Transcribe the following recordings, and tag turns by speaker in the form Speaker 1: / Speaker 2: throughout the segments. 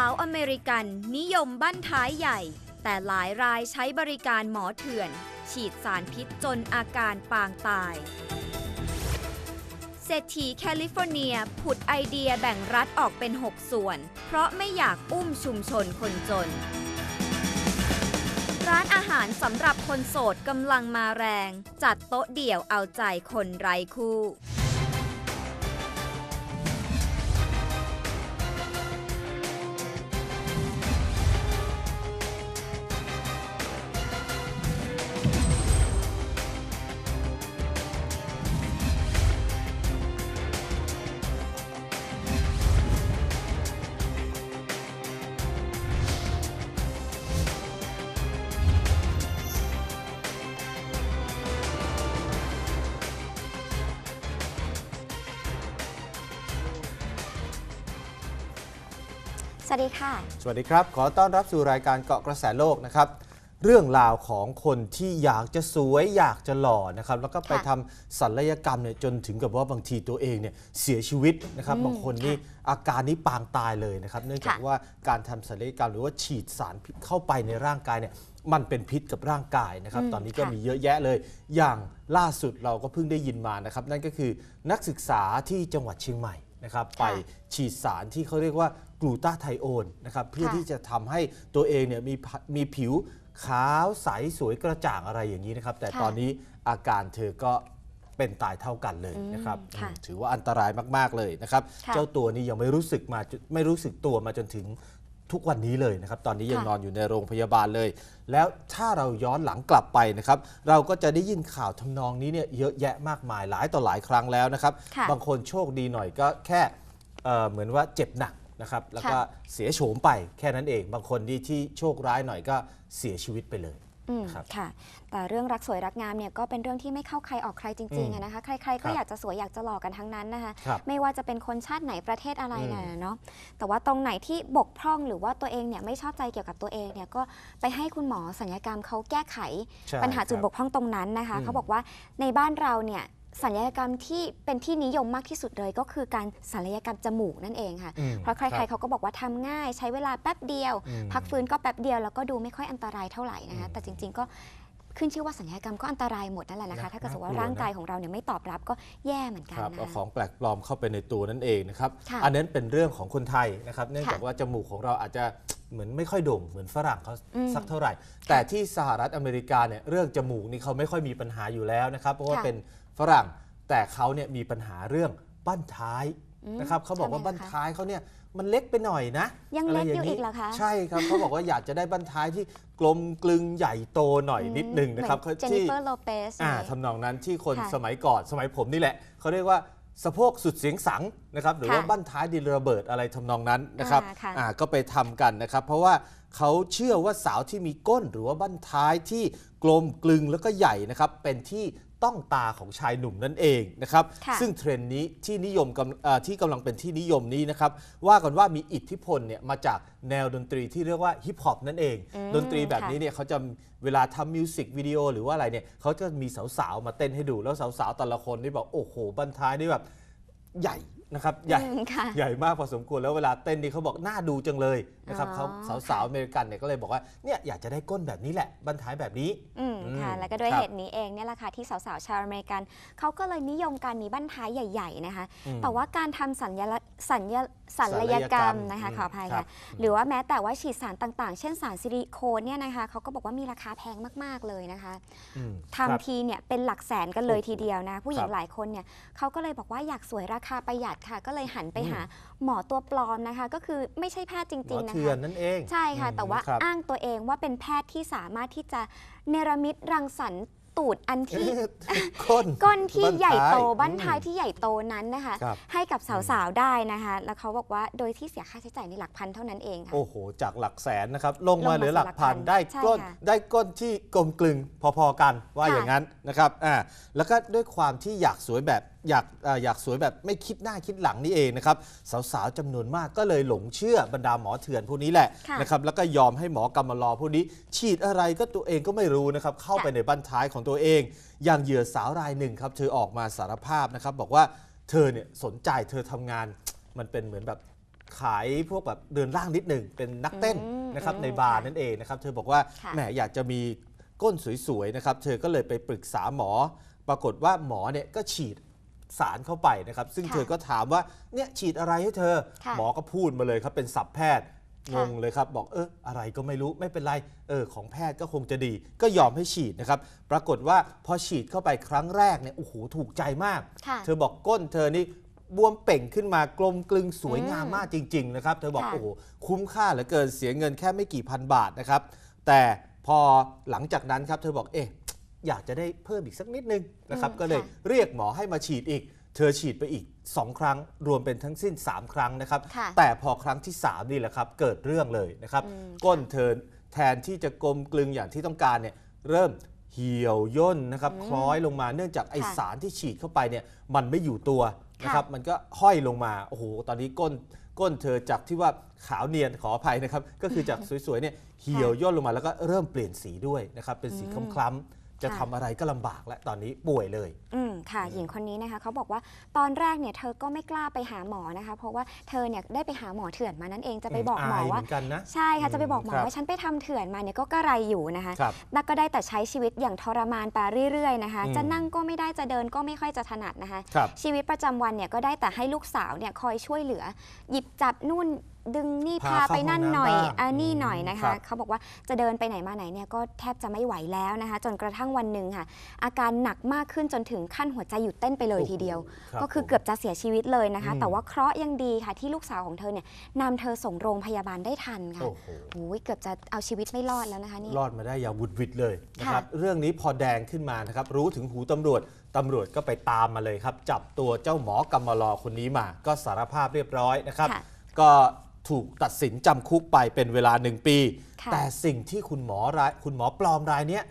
Speaker 1: าวอเมริกันนิยมบั้นท้ายใหญ่ แต่หลายรายใช้บริการหมอเถื่อน ฉีดสารพิษจนอาการปางตาย เศรษฐีแคลิฟอร์เนียผุดไอเดียแบ่งรัฐออกเป็น 6 ส่วน เพราะไม่อยากอุ้มชุมชนคนจน ร้านอาหารสำหรับคนโสดกำลังมาแรง จัดโต๊ะเดี่ยวเอาใจคนไร้คู่
Speaker 2: วัสดีค่ะ
Speaker 3: สวัสดีครับ ขอต้อนรับสู่รายการเกาะกระแสโลกนะครับ เรื่องราวของคนที่อยากจะสวยอยากจะหล่อนะครับ แล้วก็ไป
Speaker 2: ค่ะ
Speaker 3: ทำศัลยกรรมเนี่ยจนถึงกับว่าบางทีตัวเองเนี่ยเสียชีวิตนะครับ
Speaker 2: อืม
Speaker 3: บางคนนี่อาการนี้ปางตายเลยนะครับ เนื่องจาก
Speaker 2: ค่ะ
Speaker 3: ว่าการทำศัลยกรรมหรือว่าฉีดสารพิษเข้าไปในร่างกายเนี่ยมันเป็นพิษกับร่างกายนะครับ
Speaker 2: อืม
Speaker 3: ตอนนี้ก็
Speaker 2: ค่ะ
Speaker 3: มี เยอะแยะเลย อย่างล่าสุดเราก็เพิ่งได้ยินมานะครับ นั่นก็คือนักศึกษาที่จังหวัดเชียงใหม่ นะครับไปฉีดสารที่เขาเรียกว่ากลูตาไทโอนนะครับเพื่อ
Speaker 2: ค่ะ
Speaker 3: ที่จะทำให้ตัวเองเนี่ยมีผมีผิวขาวใสสวยกระจ่างอะไรอย่างนี้นะครับ แต่
Speaker 2: ค่ะ
Speaker 3: ตอนนี้อาการเธอก็เป็นตายเท่ากันเลยนะครับ
Speaker 2: อืมค่ะ
Speaker 3: อืมถือว่าอันตรายมาก ๆ เลยนะครับ
Speaker 2: ค่ะ
Speaker 3: เจ้าตัวนี้ยังไม่รู้สึกมาจนไม่รู้สึกตัวมาจนถึง ทุกวันนี้เลยนะครับ ตอนนี้ยัง
Speaker 2: ค่ะ
Speaker 3: นอนอยู่ในโรงพยาบาลเลย แล้วถ้าเราย้อนหลังกลับไปนะครับ เราก็จะได้ยินข่าวทำนองนี้เนี่ยเยอะแยะมากมายหลายต่อหลายครั้งแล้วนะครับ
Speaker 2: ค่ะ
Speaker 3: บางคนโชคดีหน่อยก็แค่เอ่อเหมือนว่าเจ็บหนักนะครับ แล้วก็
Speaker 2: ค่ะ
Speaker 3: เสียโฉมไปแค่นั้นเอง บางคนที่ที่โชคร้ายหน่อยก็เสียชีวิตไปเลย
Speaker 2: อืม
Speaker 3: ครับ
Speaker 2: ค่ะ แต่เรื่องรักสวยรักงามเนี่ยก็เป็นเรื่องที่ไม่เข้าใครออกใครจริง
Speaker 3: อื
Speaker 2: ๆ
Speaker 3: ม
Speaker 2: อะนะคะ ใครๆ
Speaker 3: ครั
Speaker 2: ก็
Speaker 3: บ
Speaker 2: อยากจะสวยอยากจะหล่อกันทั้งนั้นนะคะ
Speaker 3: ครับ
Speaker 2: ไม่ว่าจะเป็นคนชาติไหนประเทศอะไร
Speaker 3: อืม
Speaker 2: น่ะเนาะ แต่ว่าตรงไหนที่บกพร่องหรือว่าตัวเองเนี่ยไม่ชอบใจเกี่ยวกับตัวเองเนี่ยก็ไปให้คุณหมอสัญญกรรมเขาแก้ไข
Speaker 3: ใช่
Speaker 2: ปัญหาจุด
Speaker 3: ครับ
Speaker 2: กพร่องตรงนั้นนะคะ
Speaker 3: อืม
Speaker 2: เขาบอกว่าในบ้านเราเนี่ย สัญญกรรมที่เป็นที่นิยมมากที่สุดเลยก็คือการศัลยกรรมจมูกนั่นเองค่ะ
Speaker 3: อืม
Speaker 2: เพราะใคร
Speaker 3: บ
Speaker 2: ๆเขาก็บอกว่าทำง่ายใช้เวลาแป๊บเดียว
Speaker 3: อืม
Speaker 2: พักฟื้นก็แป๊บเดียวแล้วก็ดูไม่ค่อยอันตรายเท่าไหร่นะคะ
Speaker 3: อืม
Speaker 2: แต่จริง ๆ ก็ ขึ้นชื่อว่าสัญญกรรมก็อันตรายหมดนั่นแหละนะคะ
Speaker 3: นะ
Speaker 2: ถ้าเกิดสมมติ
Speaker 3: น่ากลัว
Speaker 2: ว่าร่างกายของเราเนี่ยไม่ตอบรับก็แย่เหมือนกัน
Speaker 3: ครับ
Speaker 2: นะ
Speaker 3: เอา
Speaker 2: คะ
Speaker 3: ของแปลกปลอมเข้าไปในตัวนั่นเองนะครับ
Speaker 2: ค่ะ
Speaker 3: อันนั้นเป็นเรื่องของคนไทยนะครับ เนื่อง
Speaker 2: ค่ะ
Speaker 3: จากว่าจมูกของเราอาจจะเหมือนไม่ค่อยโด่งเหมือนฝรั่งเขา
Speaker 2: อืม
Speaker 3: สักเท่าไหร่ แต่ที่สหรัฐอเมริกาเนี่ยเรื่องจมูกนี่เขาไม่ค่อยมีปัญหาอยู่แล้วนะครับ เพราะว่า
Speaker 2: ค่ะ
Speaker 3: เป็นฝรั่งแต่เขาเนี่ยมีปัญหาเรื่องบั้นท้าย
Speaker 2: อืม
Speaker 3: นะครับเขาบอกว่า
Speaker 2: ทำไม
Speaker 3: บั้น
Speaker 2: ล่ะคะ
Speaker 3: ท้ายเขาเนี่ย มันเล็กไปหน่อยนะ
Speaker 2: ยังะ
Speaker 3: ไร
Speaker 2: เล็กอยู่า
Speaker 3: งนี้
Speaker 2: อีกเหรอคะ
Speaker 3: ใช่ครับเขาบอกว่าอยากจะได้บั้นท้ายที่กลมกลึงใหญ่โตหน่อยนิดนึงนะครับ
Speaker 2: เหมือนเจนนิ
Speaker 3: ที่
Speaker 2: เฟอร์โลเปส
Speaker 3: อ่าทำนองนั้นที่คน
Speaker 2: ค่ะ
Speaker 3: สมัยก่อนสมัยผมนี่แหละเขาเรียกว่าสะโพกสุดเสียงสังนะครับหรือว่า
Speaker 2: ค่ะ
Speaker 3: บั้นท้ายดินระเบิดอะไรทำนองนั้นนะครับ
Speaker 2: อ่าค่ะ
Speaker 3: อ่าก็ไปทำกันนะครับ เพราะว่าเขาเชื่อว่าสาวที่มีก้นหรือว่าบั้นท้ายที่กลมกลึงแล้วก็ใหญ่นะครับเป็นที่ ต้องตาของชายหนุ่มนั่นเองนะครับ
Speaker 2: ค่ะ
Speaker 3: ซึ่งเทรนด์นี้ที่นิยมกำเอ่อที่กำลังเป็นที่นิยมนี้นะครับว่ากันว่ามีอิทธิพลเนี่ยมาจากแนวดนตรีที่เรียกว่าฮิปฮอปนั่นเอง
Speaker 2: อืม
Speaker 3: ดนตรีแบบ
Speaker 2: ค่ะ
Speaker 3: นี้เนี่ยเขาจะเวลาทำมิวสิกวิดีโอหรือว่าอะไรเนี่ยเขาจะมีสาวๆ มาเต้นให้ดูแล้วสาวๆ แต่ละคนนี่บอกโอ้โหบันท้ายนี่แบบใหญ่ นะครับใหญ่
Speaker 2: อืมค่ะ
Speaker 3: ใหญ่มากพอสมควรแล้วเวลาเต้นนี่เขาบอกน่าดูจังเลยนะครับ
Speaker 2: อ๋อ
Speaker 3: เขาสาวๆอเมริกันเนี่ยก็เลยบอกว่าเนี่ยอยากจะได้ก้นแบบนี้แหละบันท้ายแบบนี้
Speaker 2: อืม
Speaker 3: อืม
Speaker 2: ค่ะแล้วก็ด้วย
Speaker 3: ครับ
Speaker 2: เหตุนี้เองเนี่ยแหละค่ะที่สาวๆ ชาวอเมริกันเขาก็เลยนิยมการมีบั้นท้ายใหญ่ ๆ นะคะ
Speaker 3: อืม
Speaker 2: แต่ว่าการทำสัญญาสัญญาสัลยกรรมนะคะ
Speaker 3: อืม
Speaker 2: ขออภัย
Speaker 3: ครั
Speaker 2: ค่ะ
Speaker 3: บ
Speaker 2: หรือว่าแม้แต่ว่าฉีดสารต่างๆ เช่นสารซิลิโคนเนี่ยนะคะเขาก็บอกว่ามีราคาแพงมากๆเลยนะคะ
Speaker 3: อืม
Speaker 2: ทำ
Speaker 3: ครับ
Speaker 2: ทีเนี่ยเป็นหลักแสนกันเลย
Speaker 3: โอ้โห
Speaker 2: ทีเดียวนะ ผู้หญิ
Speaker 3: ค
Speaker 2: ง
Speaker 3: รับ
Speaker 2: หลายคนเนี่ยเขาก็เลยบอกว่าอยากสวยราคาประหยัดค่ะ ก็เลยหันไป
Speaker 3: อืม
Speaker 2: หาหมอตัวปลอมนะคะ ก็คือไม่ใช่แพทย์จ
Speaker 3: หม
Speaker 2: ริ
Speaker 3: อง
Speaker 2: ๆ นะ
Speaker 3: เถื่อน
Speaker 2: คะ
Speaker 3: นั่นเอง
Speaker 2: ใช่ค่ะ
Speaker 3: อืม
Speaker 2: แต่ว่า
Speaker 3: ครับ
Speaker 2: อ้างตัวเองว่าเป็นแพทย์ที่สามารถที่จะเนรมิตรังสรรค์ตูดอันที่
Speaker 3: ก้น
Speaker 2: ก้นที่ใหญ่โต
Speaker 3: บั้
Speaker 2: บั้
Speaker 3: น
Speaker 2: น
Speaker 3: ท้าย
Speaker 2: ท้ายที่ใหญ่โตนั้นนะคะ
Speaker 3: ครับ
Speaker 2: ให้กับสาวๆได้นะคะ แล้วเขาบอกว่าโดยที่เสียค่าใช้จ่ายในหลักพันเท่านั้นเองค่ะ
Speaker 3: โอ้โห จากหลักแสนนะครับ ลง
Speaker 2: ลง
Speaker 3: มา
Speaker 2: มา
Speaker 3: เหลือหลักพัน
Speaker 2: หลักพัน
Speaker 3: ได้
Speaker 2: ใช่
Speaker 3: ก้น
Speaker 2: ค่ะ
Speaker 3: ได้ก้นที่กลมกลึงพอๆกันว่า
Speaker 2: ค่ะ
Speaker 3: อย่างนั้นนะครับอ่าแล้วก็ด้วยความที่อยากสวยแบบ อยากเอ่ออยากสวยแบบไม่คิดหน้าคิดหลังนี่เองนะครับสาวๆจำนวนมากก็เลยหลงเชื่อบรรดาหมอเถื่อนพวกนี้แหละ
Speaker 2: ค่ะ
Speaker 3: นะครับแล้วก็ยอมให้หมอกำมารอพวกนี้ฉีดอะไรก็ตัวเองก็ไม่รู้นะครับเข้าไป
Speaker 2: ค่ะ
Speaker 3: ในบั้นท้ายของตัวเอง อย่างเหยื่อสาวรายหนึ่งครับเธอออกมาสารภาพนะครับบอกว่าเธอเนี่ยสนใจเธอทำงาน มันเป็นเหมือนแบบขายพวกแบบเดินล่างนิดหนึ่งเป็นนักเต้น
Speaker 2: อืม
Speaker 3: นะครับ
Speaker 2: อืม
Speaker 3: ในบาร์
Speaker 2: ค่ะ
Speaker 3: นั่นเองนะครับเธอบอกว่า
Speaker 2: ค่ะ
Speaker 3: แหมอยากจะมีก้นสวยๆนะครับเธอก็เลยไปปรึกษาหมอ ปรากฏว่าหมอเนี่ยก็ฉีด สารเข้าไปนะครับ ซึ่งเธอก็ถามว่าเนี่ยฉีดอะไรให้เธอ หมอก็พูดมาเลยครับเป็นศัพท์แพทย์งงเลยครับ บอกเอออะไรก็ไม่รู้ไม่เป็นไรเออของแพทย์ก็คงจะดี ก็ยอมให้ฉีดนะครับ ปรากฏว่าพอฉีดเข้าไปครั้งแรกเนี่ยโอ้โหถูกใจมาก เธอบอกก้นเธอนี่บวมเป่งขึ้นมากลมกลึงสวยงาม
Speaker 2: มา
Speaker 3: กจริง ๆ นะครับ เธอบอกโอ้โหคุ้มค่าเหลือเกินเสียเงินแค่ไม่กี่พันบาทนะครับ แต่พอหลังจากนั้นครับเธอบอกเอ๊ะ อยากจะได้เพิ่มอีกสักนิดนึงนะครับ
Speaker 2: อืม
Speaker 3: ก็เลย
Speaker 2: ค่ะ
Speaker 3: เรียกหมอให้มาฉีดอีก เธอฉีดไปอีก 2 ครั้ง รวมเป็นทั้งสิ้น 3 ครั้งนะครับ
Speaker 2: ค่ะ
Speaker 3: แต่พอครั้งที่ 3 นี่แหละครับ เกิดเรื่องเลยนะครับ
Speaker 2: อืม
Speaker 3: ก้นเธอแทนที่จะกลมกลึงอย่างที่ต้องการเนี่ยเริ่มเหี่ยวย่นนะครับ
Speaker 2: อืม
Speaker 3: คล้อยลงมาเนื่องจากไอ
Speaker 2: ค่ะ
Speaker 3: สารที่ฉีดเข้าไปเนี่ยมันไม่อยู่ตัว
Speaker 2: ค่ะ
Speaker 3: นะครับมันก็ห้อยลงมาโอ้โหตอนนี้ก้นก้นเธอจากที่ว่าขาวเนียนขออภัยนะครับ ก็คือจากสวยๆเนี่ยเหี่ยวย่นลงมาแล้วก็เริ่มเปลี่ยนสีด้วยนะครับเป็นสี
Speaker 2: อืม
Speaker 3: คล้ำๆ จะทำอะไรก็ลำบากและตอนนี้ป่วยเลย
Speaker 2: ค่ะหญิงคนนี้นะคะเขาบอกว่าตอนแรกเนี่ยเธอก็ไม่กล้าไปหาหมอนะคะ เพราะว่าเธอเนี่ยได้ไปหาหมอเถื่อนมานั่นเองจะไปบอกหมอา
Speaker 3: ย
Speaker 2: ว่า
Speaker 3: เหมือนกันนะ
Speaker 2: ใช่ค่ะจะไปบอกหมอ
Speaker 3: ครับ
Speaker 2: ว่าฉันไปทำเถื่อนมาเนี่ยก็กระไรอยู่นะคะ
Speaker 3: ครับ
Speaker 2: แล้วก็ได้แต่ใช้ชีวิตอย่างทรมานไปเรื่อยๆนะคะ
Speaker 3: อืม
Speaker 2: จะนั่งก็ไม่ได้จะเดินก็ไม่ค่อยจะถนัดนะคะ
Speaker 3: ครับ
Speaker 2: ชีวิตประจำวันเนี่ยก็ได้แต่ให้ลูกสาวเนี่ยคอยช่วยเหลือ หยิบจับนู่นดึงนี่
Speaker 3: พา
Speaker 2: พา
Speaker 3: เข้า
Speaker 2: ไปนั่น
Speaker 3: ห้องน้ำ
Speaker 2: หน่อย
Speaker 3: บ้าง
Speaker 2: อันนี่
Speaker 3: อืม
Speaker 2: หน่อยนะ
Speaker 3: ครั
Speaker 2: คะ
Speaker 3: บ
Speaker 2: เขาบอกว่าจะเดินไปไหนมาไหนเนี่ยก็แทบจะไม่ไหวแล้วนะคะ จนกระทั่งวันหนึ่งค่ะ อาการหนักมากขึ้นจนถึงขั้นหัวใจหยุดเต้นไปเลยทีเดียว
Speaker 3: รับ
Speaker 2: ก็คือ
Speaker 3: ผม
Speaker 2: เกือบจะเสียชีวิตเลยนะคะ
Speaker 3: อืม
Speaker 2: แต่ว่าเคราะห์ยังดีค่ะที่ลูกสาวของเธอเนี่ยนำเธอส่งโรงพยาบาลได้ทันค่ะ
Speaker 3: โอ้โห
Speaker 2: โอ้ยเกือบจะเอาชีวิตไม่รอดแล้วนะคะนี่
Speaker 3: รอดมาได้อย่างวุดวิดเลยนะครับ
Speaker 2: ค่ะ
Speaker 3: เรื่องนี้พอแดงขึ้นมานะครับ รู้ถึงหูตำรวจ ตำรวจก็ไปตามมาเลยครับ จับตัวเจ้าหมอกำมารอคนนี้มา ก็สารภาพเรียบร้อยนะครับ
Speaker 2: ค่ะ
Speaker 3: ก็ถูกตัดสินจำคุกไปเป็นเวลาหนึ่งปี
Speaker 2: ค่ะ
Speaker 3: แต่สิ่งที่คุณหมอรายคุณหมอปลอมรายเนี้ย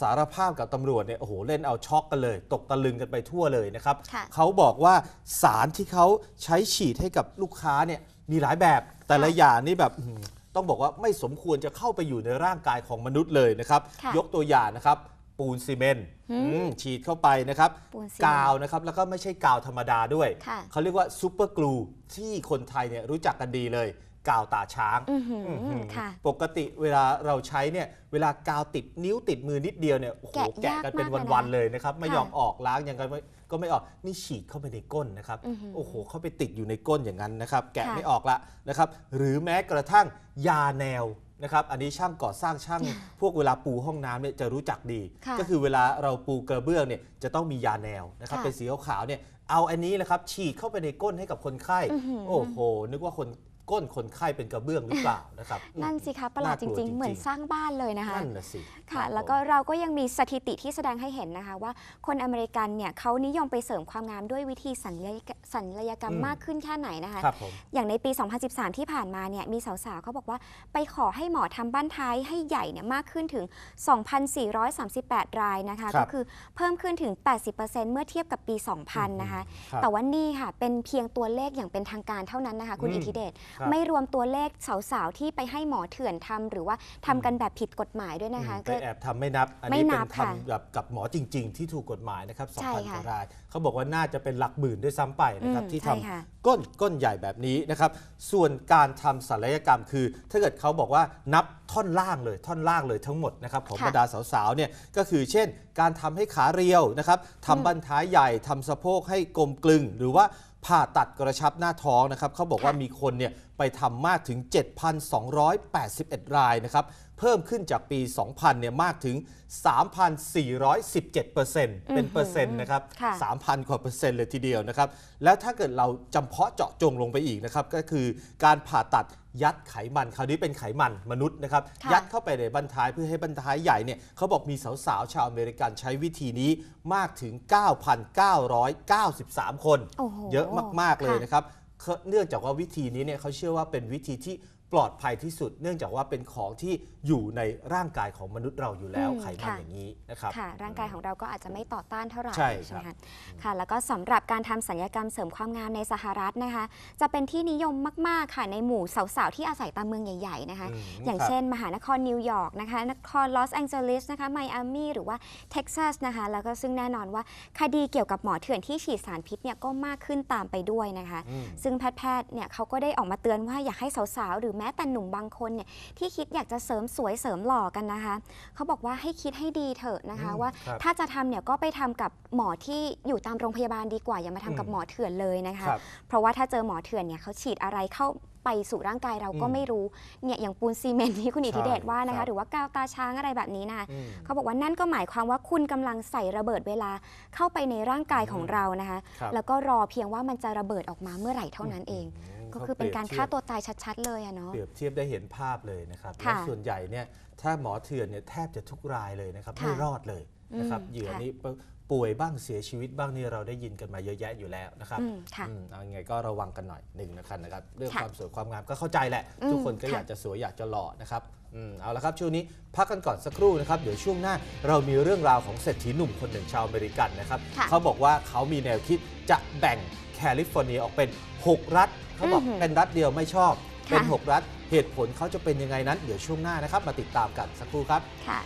Speaker 3: สารภาพกับตำรวจเนี่ยโอ้โหเล่นเอาช็อกกันเลย ตกตะลึงกันไปทั่วเลยนะครับ
Speaker 2: ค่ะ
Speaker 3: เขาบอกว่าสารที่เขาใช้ฉีดให้กับลูกค้าเนี่ยมีหลายแบบแต่ละอย่างนี่แบบอื้อหือต้องบอกว่าไม่สมควรจะเข้าไปอยู่ในร่างกายของมนุษย์เลยนะครับ
Speaker 2: ค่ะ
Speaker 3: ยกตัวอย่างนะครับปูนซีเมนต์
Speaker 2: หืม
Speaker 3: อืมฉีดเข้าไปนะครับ
Speaker 2: ปูนซีเมนต์
Speaker 3: กาวนะครับแล้วก็ไม่ใช่กาวธรรมดาด้วย
Speaker 2: ค่ะ
Speaker 3: เขาเรียกว่าซูเปอร์กลูที่คนไทยเนี่ยรู้จักกันดีเลย กาวตาช้าง
Speaker 2: อื้อหือ
Speaker 3: อื้อหือ
Speaker 2: ค่ะ
Speaker 3: ปกติเวลาเราใช้เนี่ยเวลากาวติดนิ้วติดมือนิดเดียวเนี่ยโอ้โห
Speaker 2: แกะ
Speaker 3: แกะกันเป็น
Speaker 2: ยากมากเลยนะ
Speaker 3: วันๆเลยนะครับ ไม่
Speaker 2: ค่ะ
Speaker 3: ยอมออกล้างยังไงไม่ก็ไม่ออกนี่ฉีดเข้าไปในก้นนะครับ
Speaker 2: อื้อหือ
Speaker 3: โอ้โหเข้าไปติดอยู่ในก้นอย่างนั้นนะครับ แกะ
Speaker 2: ค่ะ
Speaker 3: ไม่ออกละนะครับ หรือแม้กระทั่งยาแนวนะครับอันนี้ช่างก่อสร้างช่างพวกเวลาปูห้องน้ำเนี่ยจะรู้จักดี
Speaker 2: ค่ะ
Speaker 3: ก็คือเวลาเราปูกระเบื้องเนี่ยจะต้องมียาแนวนะครับ
Speaker 2: ค่ะ
Speaker 3: เป็นสีขาวๆเนี่ยเอาอันนี้นะครับฉีดเข้าไปในก้นให้กับคนไข้
Speaker 2: อื้อหือ
Speaker 3: โอ้โห นึกว่าคน ก้นคนไข้เป็นกระเบื้องหรือเปล่านะครับ
Speaker 2: นั่นสิคะประหลาดจ
Speaker 3: น่ากลัว
Speaker 2: ริง ๆ เหมือน
Speaker 3: จริงๆ
Speaker 2: สร้างบ้านเลยนะคะ
Speaker 3: นั่นน่ะสิ
Speaker 2: ค่ะ
Speaker 3: รับ
Speaker 2: แล้วก็
Speaker 3: ผม
Speaker 2: เราก็ยังมีสถิติที่แสดงให้เห็นนะคะว่าคนอเมริกันเนี่ยเขานิยมไปเสริมความงามด้วยวิธีสัญญกสัญญกรรม
Speaker 3: อืม
Speaker 2: มากขึ้นแค่ไหนนะคะ
Speaker 3: ครับผม
Speaker 2: อย่างในปี 2013 ที่ผ่านมาเนี่ยมีสาวๆเขาบอกว่าไปขอให้หมอทำบ้านท้ายให้ใหญ่เนี่ยมากขึ้นถึง 2,438 รายนะคะ
Speaker 3: ครับ
Speaker 2: ก็คือเพิ่มขึ้นถึง 80%เมื่อเทียบกับปี 2000 นะคะ
Speaker 3: ครับ
Speaker 2: แต่ว่านี่ค่ะเป็นเพียงตัวเลขอย่างเป็นทางการเท่านั้นนะคะคุณ
Speaker 3: อืม
Speaker 2: อิทธิเดช
Speaker 3: ครับ
Speaker 2: ไม่รวมตัวเลขสาวๆที่ไปให้หมอเถื่อนทำหรือว่าทำกันแบบผิดกฎหมายด้วยนะคะ
Speaker 3: อืม
Speaker 2: ก็
Speaker 3: ไปแอบทำไม่นับ อัน
Speaker 2: ไม่
Speaker 3: นี้
Speaker 2: นั
Speaker 3: เป็น
Speaker 2: บค่ะ
Speaker 3: ทำแบบกับหมอจริง ๆ ที่ถูกกฎหมายนะครับ
Speaker 2: ใช่
Speaker 3: 2,000ก
Speaker 2: ค่ะ
Speaker 3: ว่ารายเขาบอกว่าน่าจะเป็นหลักหมื่นด้วยซ้ำไปนะครับ
Speaker 2: อืม
Speaker 3: ที่
Speaker 2: ใช่
Speaker 3: ทำ
Speaker 2: ค่ะ
Speaker 3: ก้นก้นใหญ่แบบนี้นะครับ ส่วนการทำศัลยกรรมคือ ถ้าเกิดเขาบอกว่านับท่อนล่างเลยท่อนล่างเลยทั้งหมดนะครับของ
Speaker 2: ค่ะ
Speaker 3: บรรดาสาวๆเนี่ยก็คือเช่น การทำให้ขาเรียวนะครับทำบั้นท้ายใหญ่ทำสะโพกให้กลมกลึง หรือว่าผ่าตัดกระชับหน้าท้องนะครับเขาบอกว่า
Speaker 2: ค่ะ
Speaker 3: มีคนเนี่ยไปทำมากถึง 7,281 รายนะครับ เพิ่มขึ้นจากปี 2000 เนี่ยมากถึง 3,417เปอร์เซ็นต์เป็นเปอร์เซ็นต์นะครับ
Speaker 2: ค่ะ
Speaker 3: 3,000 กว่าเปอร์เซ็นต์เลยทีเดียวนะครับ แล้วถ้าเกิดเราจำเพาะเจาะจงลงไปอีกนะครับ ก็คือการผ่าตัดยัดไขมันคราวนี้เป็นไขมันมนุษย์นะครับ
Speaker 2: ค่ะ
Speaker 3: ยัดเข้าไปในบั้นท้ายเพื่อให้บั้นท้ายใหญ่เนี่ยเขาบอกมีสาวๆ ชาวอเมริกันใช้วิธีนี้มากถึง 9,993 คน
Speaker 2: โอ้โห
Speaker 3: เยอะมากๆเลย
Speaker 2: ค่ะ
Speaker 3: นะครับ เนื่องจากว่าวิธีนี้เนี่ยเขาเชื่อว่าเป็นวิธีที่ ปลอดภัยที่สุด เนื่องจากว่าเป็นของที่อยู่ในร่างกายของมนุษย์เราอยู่แล้ว
Speaker 2: อืม
Speaker 3: ไขมัน
Speaker 2: ค่ะ
Speaker 3: อย่างนี้นะครับ
Speaker 2: ค่ะ ร่างกายของเราก็อาจจะไม่ต่อต้านเท่าไหร่
Speaker 3: ใช่
Speaker 2: ใช่ไหม
Speaker 3: ครั
Speaker 2: คะ
Speaker 3: บ
Speaker 2: ค่ะ แล้วก็สำหรับการทำสัญญกรรมเสริมความงามในสหรัฐนะคะ จะเป็นที่นิยมมากๆค่ะในหมู่สาวๆ ที่อาศัยตามเมืองใหญ่ ๆ นะคะ
Speaker 3: อืม
Speaker 2: อย่าง
Speaker 3: ครับ
Speaker 2: เช่น มหานครนิวยอร์กนะคะ นครลอสแองเจลิสนะคะ ไมอามีหรือว่าเท็กซัสนะคะ แล้วก็ซึ่งแน่นอนว่าคดีเกี่ยวกับหมอเถื่อนที่ฉีดสารพิษเนี่ยก็มากขึ้นตามไปด้วยนะคะ
Speaker 3: อืม
Speaker 2: ซึ่งแพทย์ๆเนี่ยเขาก็ได้ออกมาเตือนว่าอยากให้สาวๆ หรือแม้แต่หนุ่มบางคนเนี่ยที่คิดอยากจะเสริมสวยเสริมหล่อกันนะคะเขาบอกว่าให้คิดให้ดีเถอะนะคะ
Speaker 3: อืม
Speaker 2: ว่า
Speaker 3: ครับ
Speaker 2: ถ้าจะทำเนี่ยก็ไปทำกับหมอที่อยู่ตามโรงพยาบาลดีกว่าอย่ามาทำกับ
Speaker 3: อืม
Speaker 2: หมอเถื่อนเลยนะคะ
Speaker 3: ครับ
Speaker 2: เพราะว่าถ้าเจอหมอเถื่อนเนี่ยเขาฉีดอะไรเข้าไปสู่ร่างกายเราก็
Speaker 3: อืม
Speaker 2: ไม่รู้เนี่ยอย่างปูนซีเมนต์ที่คุณอิทธิเดชว่านะ
Speaker 3: ครั
Speaker 2: คะ
Speaker 3: บ
Speaker 2: หรือว่ากาวตาช้างอะไรแบบนี้นะคะ
Speaker 3: อืม
Speaker 2: เขาบอกว่านั่นก็หมายความว่าคุณกำลังใส่ระเบิดเวลาเข้าไปในร่างกายของ
Speaker 3: อืม
Speaker 2: เรานะคะ
Speaker 3: ครับ
Speaker 2: แล้วก็รอเพียงว่ามันจะระเบิดออกมาเมื่อไหร่เท่านั้นเอง
Speaker 3: ม
Speaker 2: ก็คือเป็นการฆ่า
Speaker 3: ข
Speaker 2: ตัวตายชัดๆ เลยอะเนาะ
Speaker 3: เปรียบเทียบได้เห็นภาพเลยนะครับ
Speaker 2: ค่ะ
Speaker 3: และส่วนใหญ่เนี่ยถ้าหมอเถื่อนเนี่ยแทบจะทุกรายเลยนะครับ
Speaker 2: ค่ะ
Speaker 3: ไม่รอดเลยนะครับ
Speaker 2: อืม
Speaker 3: เหยื่อ
Speaker 2: ค่ะ
Speaker 3: นี้ป่วยบ้างเสียชีวิตบ้างนี่เราได้ยินกันมาเยอะแยะอยู่แล้วนะครับ
Speaker 2: อืมค่ะ
Speaker 3: อืมเอายังไงก็ระวังกันหน่อยหนึ่งนะครับนะครับเรื่อง
Speaker 2: ค่ะ
Speaker 3: ความสวยความงามก็เข้าใจแหละ
Speaker 2: อืม
Speaker 3: ทุกคนก็
Speaker 2: ค่ะ
Speaker 3: อยากจะสวยอยากจะหล่อนะครับอืมเอาละครับช่วงนี้พักกันก่อนสักครู่นะครับเดี๋ยวช่วงหน้าเรามีเรื่องราวของเศรษฐีหนุ่มคนหนึ่งชาวอเมริกันนะครับ
Speaker 2: ค่ะ
Speaker 3: เขาบอกว่าเขามีแนวคิดจะแบ่งแคลิฟอร์เนียออกเป็น 6 รัฐ เขาบอก
Speaker 2: อือหือ
Speaker 3: เป็นรัฐเดียวไม่ชอบเป็น
Speaker 2: ค่ะ
Speaker 3: 6รัฐ เหตุผลเขาจะเป็นยังไงนั้น เดี๋ยวช่วงหน้านะครับ มาติดตามกันสักครู่ครับ
Speaker 2: ค่ะ